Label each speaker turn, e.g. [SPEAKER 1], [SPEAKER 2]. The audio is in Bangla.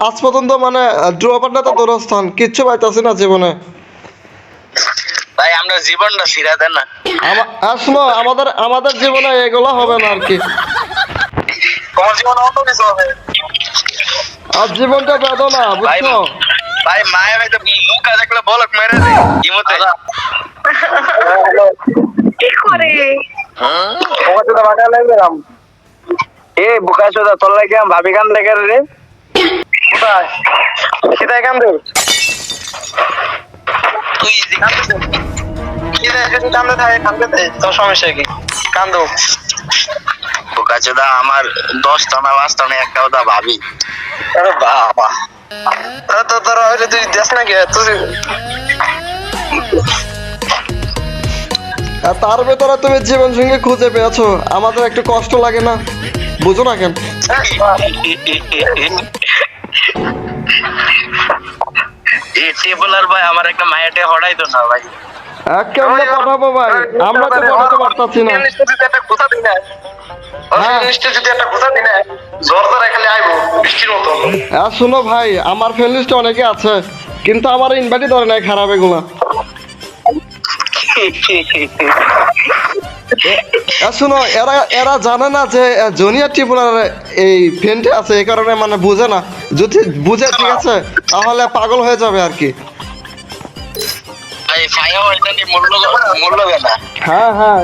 [SPEAKER 1] আজ পর্যন্ত মানে ড্রপ না তো দূরস্থান কিচ্ছু পাইতাছি না জীবনে।
[SPEAKER 2] ভাই আমরা জীবনটা ছিড়া দেন না।
[SPEAKER 1] আমা- আমাদের আমাদের জীবনে এগুলো হবে না আর কি।
[SPEAKER 2] তোমার জীবনে অন্য কিছু হবে।
[SPEAKER 1] আর জীবনটা বেদনা
[SPEAKER 2] ভাই
[SPEAKER 1] বুঝছ?
[SPEAKER 2] ভাই মায়ের হয়তো মুখা দেখলে বলক মেরে দে ইমতে
[SPEAKER 3] কি করে?
[SPEAKER 2] তোমার বাটা লাগলাম এ বুকা চোদা তোর লাগে ভাবি কান লেগে রে কোথায়? তুই যদি থাকে তোর সমস্যা কি? কান্দো। আমার দশটা না পাঁচটা না একটাও দা ভাবি। আরে বাবা। তো তো হইলে তুই দেশ না তুই
[SPEAKER 1] আর তার ভেতরে তুমি জীবন সঙ্গে খুঁজে পেয়েছ। আমাদের একটু কষ্ট লাগে না। বুঝো না কেন?
[SPEAKER 2] টেবলার ভাই আমার একটা মায়াটে হড়াই তো না ভাই
[SPEAKER 1] কেমনে পাঠাবো ভাই তো পাঠাতে পারতাছি না হ্যাঁ। আর শোনো ভাই আমার ফ্রেন্ড লিস্টে অনেকে আছে কিন্তু আমার ইনভাইটি ধরে নাই খারাপ এগুলা শোনো এরা এরা জানে না যে জুনিয়র ট্রিবুনাল এই ফ্রেন্ডে আছে এই কারণে মানে বুঝে না। যদি বুঝে ঠিক আছে তাহলে পাগল হয়ে যাবে আর কি। হ্যাঁ হ্যাঁ।